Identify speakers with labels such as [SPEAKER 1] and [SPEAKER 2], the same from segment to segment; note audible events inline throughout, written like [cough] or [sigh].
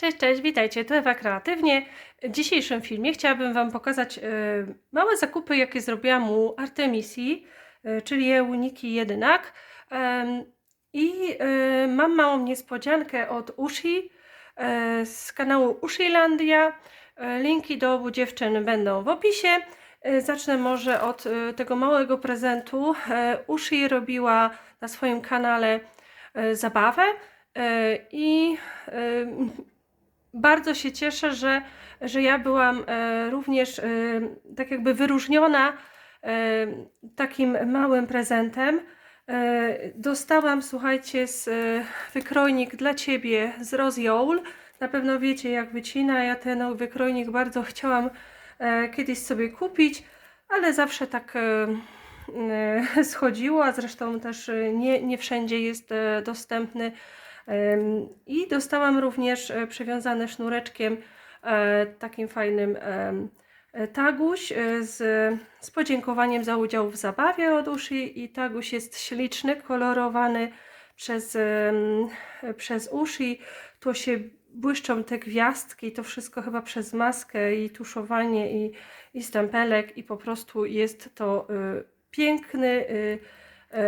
[SPEAKER 1] Cześć, cześć, witajcie, tu Ewa Kreatywnie. W dzisiejszym filmie chciałabym Wam pokazać e, małe zakupy, jakie zrobiłam u Artemisji, e, czyli uniki jedynak. I e, mam małą niespodziankę od Ushi z kanału Ushilandia. Linki do obu dziewczyn będą w opisie. Zacznę może od tego małego prezentu. Ushi robiła na swoim kanale zabawę i bardzo się cieszę, że, że ja byłam e, również e, tak jakby wyróżniona e, takim małym prezentem. Dostałam, słuchajcie, z wykrojnik dla Ciebie z Rozjoul. Na pewno wiecie, jak wycina. Ja ten wykrojnik bardzo chciałam kiedyś sobie kupić, ale zawsze tak [laughs] schodziło, a zresztą też nie, nie wszędzie jest dostępny. I dostałam również e, przywiązane sznureczkiem e, takim fajnym e, taguś z, z podziękowaniem za udział w zabawie od uszy i taguś jest śliczny, kolorowany przez, przez uszy. Tu się błyszczą te gwiazdki, to wszystko chyba przez maskę i tuszowanie i, i stempelek i po prostu jest to y, piękny, y, y,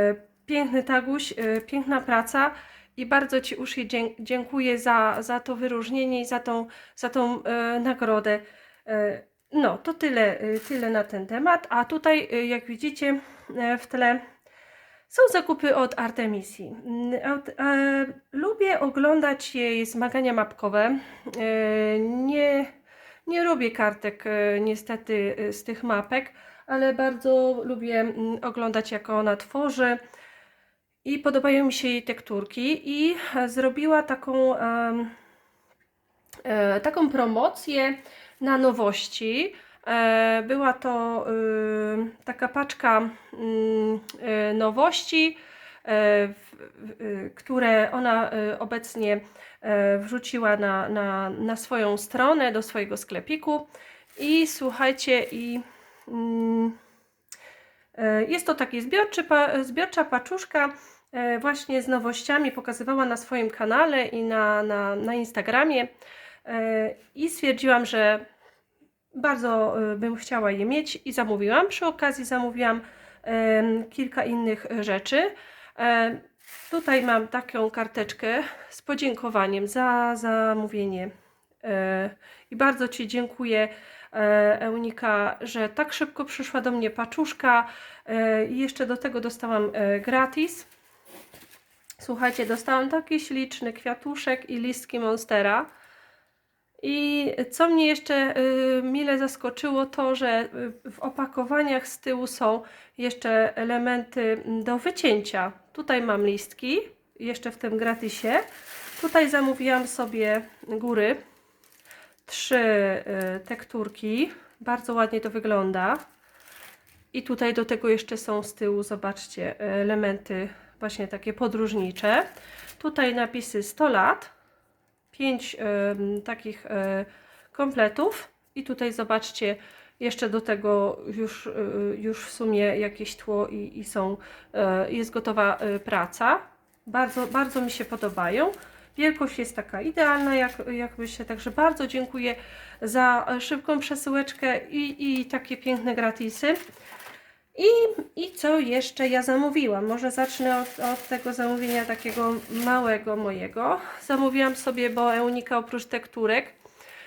[SPEAKER 1] piękny taguś, y, piękna praca. I bardzo Ci Uszy dziękuję za, za to wyróżnienie i za tą, za tą e, nagrodę. E, no, to tyle, e, tyle na ten temat. A tutaj, e, jak widzicie e, w tle, są zakupy od Artemisji. Lubię oglądać jej zmagania mapkowe. Nie, nie robię kartek niestety z tych mapek, ale bardzo lubię mm, oglądać, jak ona tworzy. I podobają mi się jej tekturki i e, zrobiła taką, e, taką promocję na nowości. E, była to taka paczka mm, nowości, które ona obecnie wrzuciła na, na, na swoją stronę, do swojego sklepiku. I słuchajcie, i mm, Jest to taki zbiorczy, zbiorcza paczuszka e, właśnie z nowościami, pokazywała na swoim kanale i na, na, na Instagramie E, i stwierdziłam, że bardzo e, bym chciała je mieć i zamówiłam. Przy okazji zamówiłam kilka innych rzeczy. E, Tutaj mam taką karteczkę z podziękowaniem za zamówienie E, i bardzo Ci dziękuję e, Eunika, że tak szybko przyszła do mnie paczuszka e, i jeszcze do tego dostałam e, gratis. Słuchajcie, dostałam taki śliczny kwiatuszek i listki Monstera. I co mnie jeszcze mile zaskoczyło, to że w opakowaniach z tyłu są jeszcze elementy do wycięcia. Tutaj mam listki, jeszcze w tym gratisie. Tutaj zamówiłam sobie góry, trzy y, tekturki. Bardzo ładnie to wygląda. I tutaj do tego jeszcze są z tyłu, zobaczcie, elementy właśnie takie podróżnicze. Tutaj napisy 100 lat. Pięć em, takich e, kompletów. I tutaj zobaczcie, jeszcze do tego już, e, już w sumie jakieś tło i, i są, e, jest gotowa e, praca. Bardzo, bardzo mi się podobają. Wielkość jest taka idealna, jak, jakby się, także bardzo dziękuję za szybką przesyłeczkę i, i takie piękne gratisy. I, I co jeszcze ja zamówiłam? Może zacznę od, od tego zamówienia takiego małego mojego. Zamówiłam sobie, bo Eunika oprócz tekturek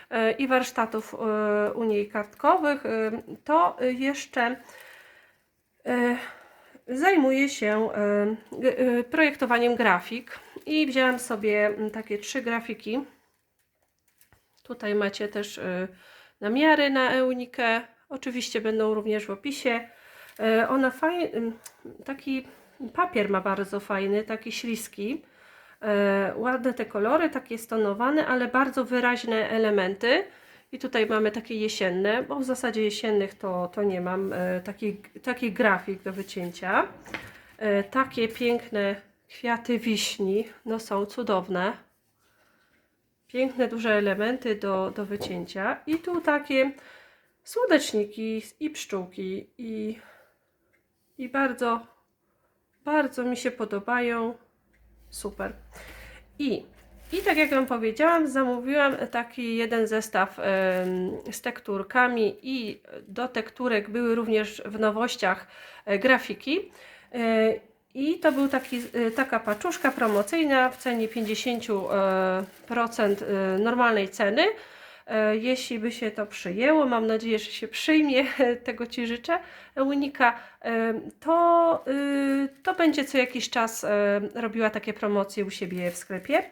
[SPEAKER 1] e, i warsztatów e, u niej kartkowych, e, to jeszcze e, zajmuje się e, e, projektowaniem grafik. I wzięłam sobie takie trzy grafiki. Tutaj macie też e, namiary na Eunikę. Oczywiście będą również w opisie. Ona fajnie, taki papier ma bardzo fajny, taki śliski. Ładne te kolory, takie stonowane, ale bardzo wyraźne elementy. I tutaj mamy takie jesienne, bo w zasadzie jesiennych to, to nie mam. E, Taki, taki grafik do wycięcia. E, Takie piękne kwiaty wiśni, no są cudowne. Piękne, duże elementy do, do wycięcia. I tu takie słoneczniki i pszczółki i i bardzo, bardzo mi się podobają. Super. I I tak jak Wam powiedziałam, zamówiłam taki jeden zestaw z tekturkami i do tekturek były również w nowościach e, grafiki. E, I to był taki, e, taka paczuszka promocyjna w cenie 50% e, normalnej ceny. Jeśli by się to przyjęło, mam nadzieję, że się przyjmie, [laughs] tego Ci życzę, Unika, to, to będzie co jakiś czas robiła takie promocje u siebie w sklepie.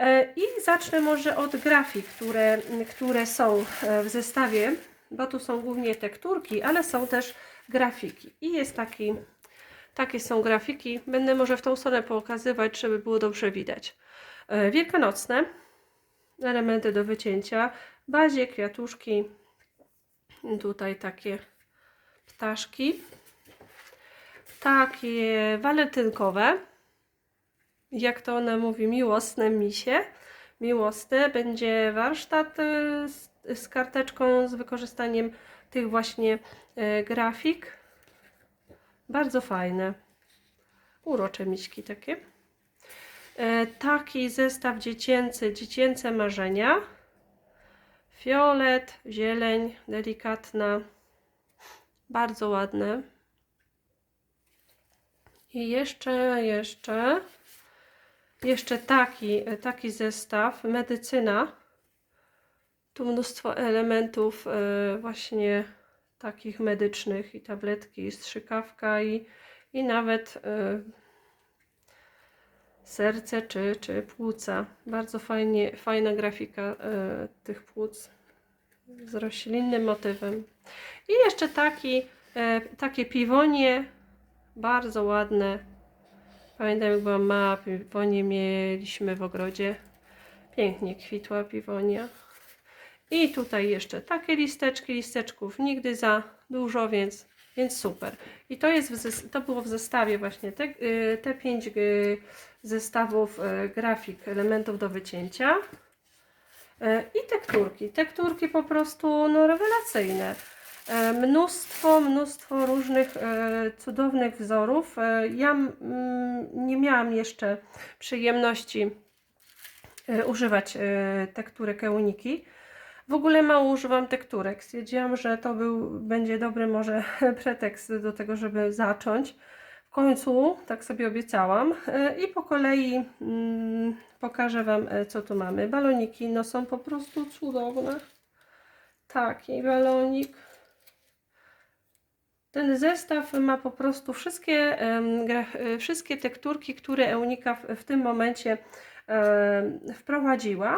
[SPEAKER 1] E, I zacznę może od grafik, które, które są e, w zestawie, bo tu są głównie tekturki, ale są też grafiki. I jest taki, takie są grafiki. Będę może w tą stronę pokazywać, żeby było dobrze widać. E, Wielkanocne, elementy do wycięcia, bazie, kwiatuszki, tutaj takie ptaszki, takie walentynkowe, jak to ona mówi, miłosne misie. Miłosne będzie warsztat y, z, z karteczką z wykorzystaniem tych właśnie e, grafik. Bardzo fajne. Urocze miśki takie. E, Taki zestaw dziecięcy, dziecięce marzenia. Fiolet, zieleń, delikatna. Bardzo ładne. I jeszcze, jeszcze. Jeszcze taki, taki zestaw, medycyna. Tu mnóstwo elementów e, właśnie takich medycznych i tabletki, i strzykawka i, i nawet e, serce czy, czy płuca. Bardzo fajnie, fajna grafika e, tych płuc z roślinnym motywem. I jeszcze taki, takie piwonie, bardzo ładne. Pamiętam jak byłam mała, piwonie mieliśmy w ogrodzie. Pięknie kwitła piwonia. I tutaj jeszcze takie listeczki, listeczków nigdy za dużo, więc, więc super. I to, jest to było w zestawie właśnie te, y, te pięć y, zestawów y, grafik, elementów do wycięcia. I tekturki. Tekturki po prostu no, rewelacyjne. E, Mnóstwo, mnóstwo różnych e, cudownych wzorów. E, Ja nie miałam jeszcze przyjemności używać tekturek Euniki. W ogóle mało używam tekturek. Stwierdziłam, że to był, będzie dobry może [laughs] pretekst do tego, żeby zacząć. W końcu, tak sobie obiecałam. I po kolei mm, pokażę Wam, co tu mamy. Baloniki, no są po prostu cudowne. Taki balonik. Ten zestaw ma po prostu wszystkie, e, wszystkie tekturki, które Eunika w, tym momencie wprowadziła.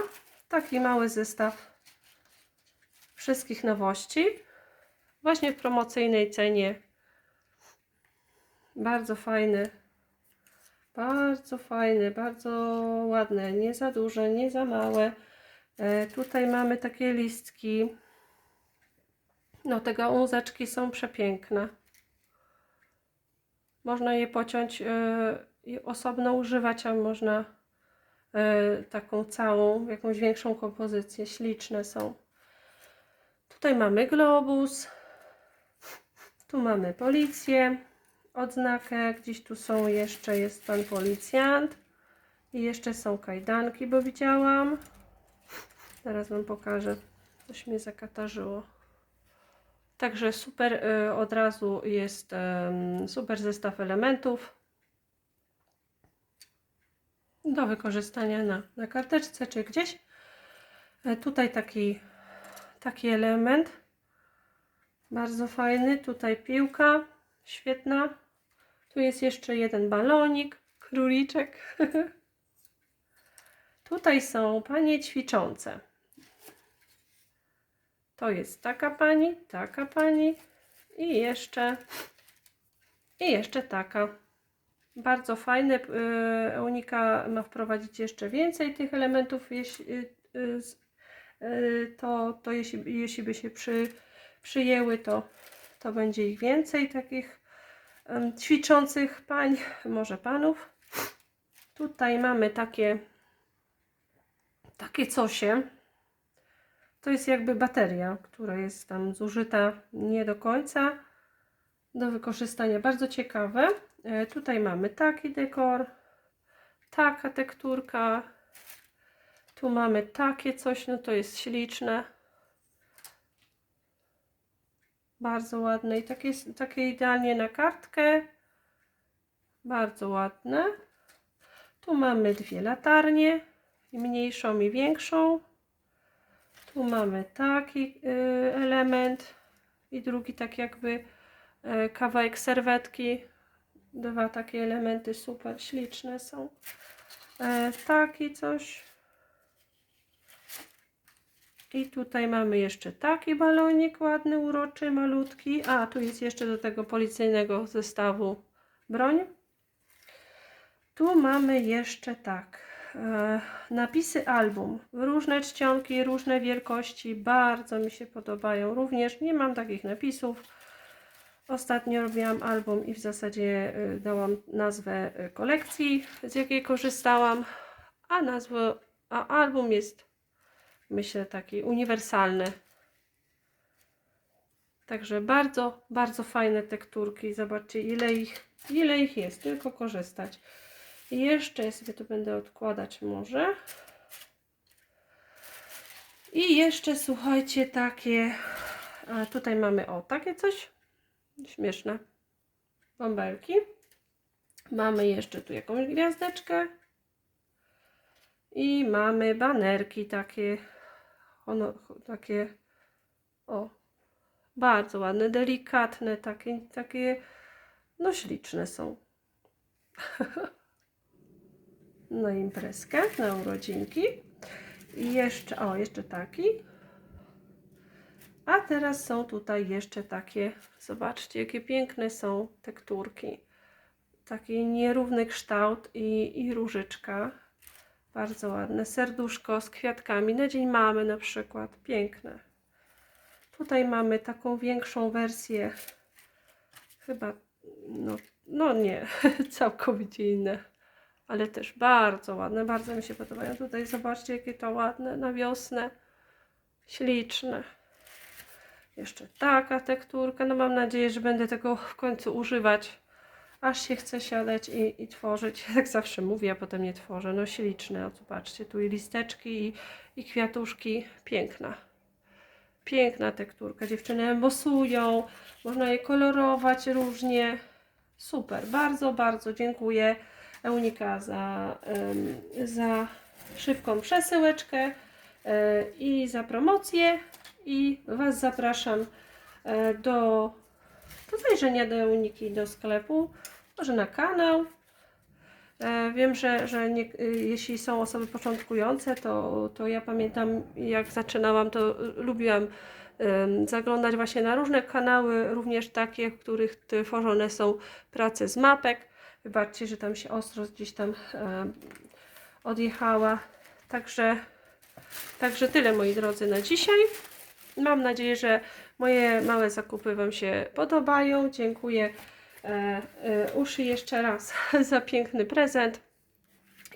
[SPEAKER 1] Taki mały zestaw wszystkich nowości. Właśnie w promocyjnej cenie. Bardzo fajny. Bardzo fajny, bardzo ładne. Nie za duże, nie za małe. E, tutaj mamy takie listki. No, te gałązeczki są przepiękne. Można je pociąć e, i osobno używać, a można e, taką całą, jakąś większą kompozycję. Śliczne są. Tutaj mamy globus. Tu mamy policję, odznakę. Gdzieś tu są jeszcze, jest pan policjant. I jeszcze są kajdanki, bo widziałam. Zaraz wam pokażę. Coś mnie zakatarzyło. Także super y, od razu jest super zestaw elementów do wykorzystania na, na karteczce czy gdzieś. E, Tutaj taki, taki element bardzo fajny. Tutaj piłka świetna. Tu jest jeszcze jeden balonik, króliczek. [laughs] Tutaj są panie ćwiczące. To jest taka pani, taka pani i jeszcze i jeszcze taka. Bardzo fajne. y, Unika ma wprowadzić jeszcze więcej tych elementów, jeśli, y, y, to, to jeśli, jeśli by się przy, przyjęły, to, to będzie ich więcej takich ćwiczących pań, może panów. Tutaj mamy takie takie cosie. To jest jakby bateria, która jest tam zużyta nie do końca do wykorzystania. Bardzo ciekawe. E, Tutaj mamy taki dekor, taka tekturka, Tu mamy takie coś, no to jest śliczne. Bardzo ładne i takie, takie idealnie na kartkę. Bardzo ładne. Tu mamy dwie latarnie, i mniejszą i większą. Tu mamy taki y, element i drugi tak jakby y, kawałek serwetki. Dwa takie elementy super śliczne są. E, taki coś. I tutaj mamy jeszcze taki balonik ładny, uroczy, malutki. A, tu jest jeszcze do tego policyjnego zestawu broń. Tu mamy jeszcze tak. E, napisy album. Różne czcionki, różne wielkości. Bardzo mi się podobają. Również nie mam takich napisów. Ostatnio robiłam album i w zasadzie y, dałam nazwę y, kolekcji, z jakiej korzystałam. A nazwę, a album jest myślę taki uniwersalny. Także bardzo, bardzo fajne tekturki. Zobaczcie ile ich, ile ich jest, tylko korzystać. Jeszcze ja sobie tu będę odkładać może. I jeszcze słuchajcie takie, tutaj mamy o takie coś śmieszne bąbelki. Mamy jeszcze tu jakąś gwiazdeczkę. I mamy banerki takie, ono, takie, o, bardzo ładne, delikatne, takie, takie, no śliczne są. [laughs] na imprezkę, na urodzinki. I jeszcze, o, jeszcze taki. A teraz są tutaj jeszcze takie, zobaczcie, jakie piękne są tekturki. Taki nierówny kształt i, i różyczka. Bardzo ładne. Serduszko z kwiatkami. Na dzień mamy na przykład. Piękne. Tutaj mamy taką większą wersję. Chyba, no, no nie, [laughs] całkowicie inne. Ale też bardzo ładne. Bardzo mi się podobają. Tutaj zobaczcie, jakie to ładne na wiosnę. Śliczne. Jeszcze taka tekturka. No mam nadzieję, że będę tego w końcu używać. Aż się chce siadać i, i tworzyć. [laughs] Jak zawsze mówię, a potem nie tworzę. No śliczne. O, zobaczcie, tu i listeczki, i, i kwiatuszki. Piękna. Piękna tekturka. Dziewczyny embosują. Można je kolorować różnie. Super. Bardzo, bardzo dziękuję Eunika za, za szybką przesyłeczkę e, i za promocję. I Was zapraszam e, do, do zajrzenia do Euniki do sklepu, może na kanał. E, Wiem, że, że nie, jeśli są osoby początkujące, to, to ja pamiętam jak zaczynałam, to lubiłam zaglądać właśnie na różne kanały, również takie, w których tworzone są prace z mapek. Wybaczcie, że tam się ostro gdzieś tam em, odjechała. Także, także tyle moi drodzy na dzisiaj. Mam nadzieję, że moje małe zakupy Wam się podobają. Dziękuję e, e, Uszy jeszcze raz [laughs] za piękny prezent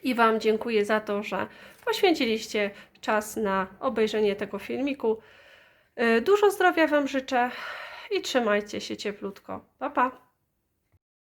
[SPEAKER 1] i Wam dziękuję za to, że poświęciliście czas na obejrzenie tego filmiku. E, Dużo zdrowia Wam życzę i trzymajcie się cieplutko. Pa, pa!